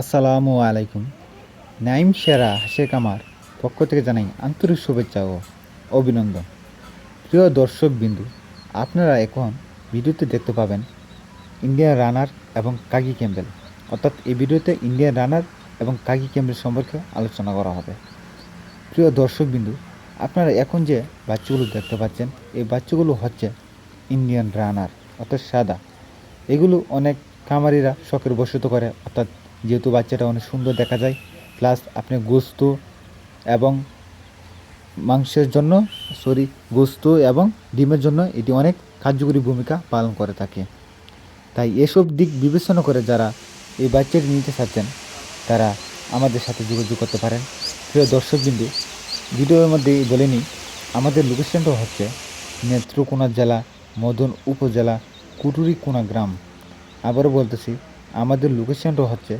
আসসালামু আলাইকুম। নাইম সেরা হাসে কামার পক্ষ থেকে জানাই আন্তরিক শুভেচ্ছা ও অভিনন্দন। প্রিয় দর্শক বিন্দু, আপনারা এখন ভিডিওতে দেখতে পাবেন ইন্ডিয়ান রানার এবং কাগি ক্যাম্বেল অর্থাৎ এই ভিডিওতে ইন্ডিয়ান রানার এবং কাগি ক্যাম্বেল সম্পর্কে আলোচনা করা হবে। প্রিয় দর্শক বিন্দু, আপনারা এখন যে বাচ্চাগুলো দেখতে পাচ্ছেন, এই বাচ্চাগুলো হচ্ছে ইন্ডিয়ান রানার, অর্থাৎ সাদা। এগুলো অনেক খামারিরা শখের বশত করে, অর্থাৎ যেহেতু বাচ্চাটা অনেক সুন্দর দেখা যায় প্লাস আপনি গোস্ত এবং মাংসের জন্য সরি গোস্ত এবং ডিমের জন্য এটি অনেক কার্যকরী ভূমিকা পালন করে থাকে। তাই এসব দিক বিবেচনা করে যারা এই বাচ্চাটি নিতে চাচ্ছেন, তারা আমাদের সাথে যোগাযোগ করতে পারেন। প্রিয় দর্শকবিন্দু, ভিডিওর মধ্যে বলে আমাদের লোকেশনটা হচ্ছে নেত্রকোনা জেলা, মদন উপজেলা, কুটুরিকোনা গ্রাম। আবারও বলতেছি, আমাদের লোকেশনটা হচ্ছে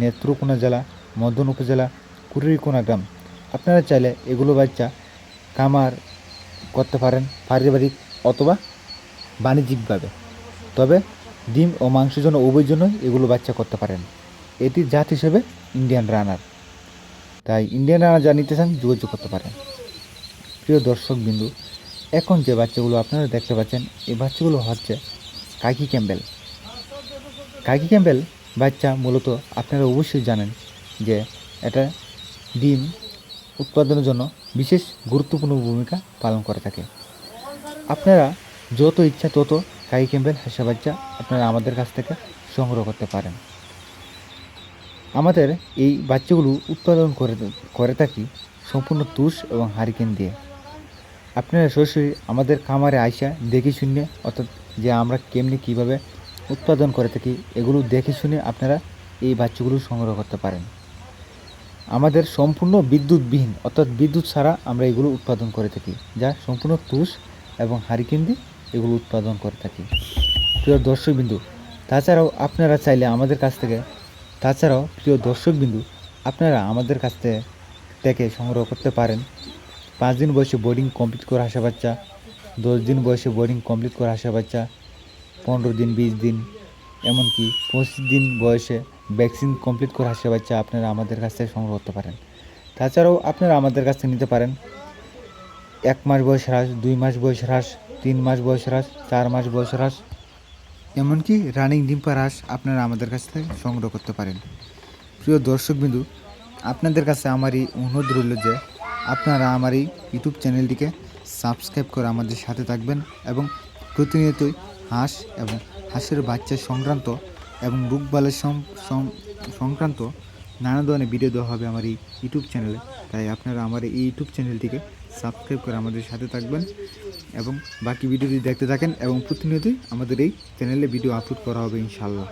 নেত্রকোনা জেলা, মদন উপজেলা কুটুরিকোনা গ্রাম। আপনারা চাইলে এগুলো বাচ্চা কামার করতে পারেন পারিবারিক অথবা বাণিজ্যিকভাবে। তবে ডিম ও মাংসের জন্য উভয়ের জন্যই এগুলো বাচ্চা করতে পারেন। এটি জাত হিসেবে ইন্ডিয়ান রানার। তাই ইন্ডিয়ান রানার যা নিতে চান যোগাযোগ করতে পারেন। প্রিয় দর্শক বিন্দু, এখন যে বাচ্চাগুলো আপনারা দেখতে পাচ্ছেন, এই বাচ্চাগুলো হচ্ছে কাকি ক্যাম্বেল। কাকি ক্যাম্বেল বাচ্চা মূলত আপনারা অবশ্যই জানেন যে এটা ডিম উৎপাদনের জন্য বিশেষ গুরুত্বপূর্ণ ভূমিকা পালন করে থাকে। আপনারা যত ইচ্ছা তত কাকি ক্যাম্বেল হাসা বাচ্চা আপনারা আমাদের কাছ থেকে সংগ্রহ করতে পারেন। আমাদের এই বাচ্চাগুলো উৎপাদন করে করে থাকি সম্পূর্ণ তুষ এবং হারিকেন দিয়ে। আপনারা সরাসরি আমাদের খামারে আইসা দেখে শুনে অর্থাৎ যে আমরা কেমনি কীভাবে উৎপাদন করে থাকি, এগুলো দেখে শুনে আপনারা এই বাচ্চাগুলো সংগ্রহ করতে পারেন। আমাদের সম্পূর্ণ বিদ্যুৎবিহীন, অর্থাৎ বিদ্যুৎ ছাড়া আমরা এগুলো উৎপাদন করে থাকি, যা সম্পূর্ণ তুষ এবং হারিকেন দিয়ে এগুলো উৎপাদন করে থাকি। প্রিয় দর্শকবিন্দু, তাছাড়াও আপনারা চাইলে আমাদের কাছ থেকে, তাছাড়াও প্রিয় দর্শকবিন্দু, আপনারা আমাদের কাছ থেকে থেকে সংগ্রহ করতে পারেন। পাঁচ দিন বয়সে বোর্ডিং কমপ্লিট করে আসা বাচ্চা, দশ দিন বয়সে বোর্ডিং কমপ্লিট করে আসা বাচ্চা পনেরো দিন, বিশ দিন, এমনকি পঁচিশ দিন বয়সে ভ্যাকসিন কমপ্লিট করা আসা বাচ্চা আপনারা আমাদের কাছ থেকে সংগ্রহ করতে পারেন। তাছাড়াও আপনারা আমাদের কাছ থেকে নিতে পারেন। এক মাস বয়স হ্রাস, দুই মাস বয়স হ্রাস, তিন মাস বয়স হ্রাস, চার মাস বয়স হ্রাস, এমনকি রানিং ডিম্পা হ্রাস আপনারা আমাদের কাছ থেকে সংগ্রহ করতে পারেন। প্রিয় দর্শকবিন্দু আপনাদের কাছে আমার এই অনুরোধ রইল যে আপনারা আমার এই ইউটিউব চ্যানেলটিকে সাবস্ক্রাইব করে আমাদের সাথে থাকবেন এবং প্রতিনিয়তই হাঁস এবং হাঁসের বাচ্চা সংক্রান্ত এবং রোগবালের সংক্রান্ত নানা ধরনের ভিডিও দেওয়া হবে আমার এই ইউটিউব চ্যানেলে তাই আপনারা আমার এই ইউটিউব চ্যানেলটিকে সাবস্ক্রাইব করে আমাদের সাথে থাকবেন এবং বাকি ভিডিওটি দেখতে থাকেন এবং প্রতিনিয়তই আমাদের এই চ্যানেলে ভিডিও আপলোড করা হবে ইনশাল্লাহ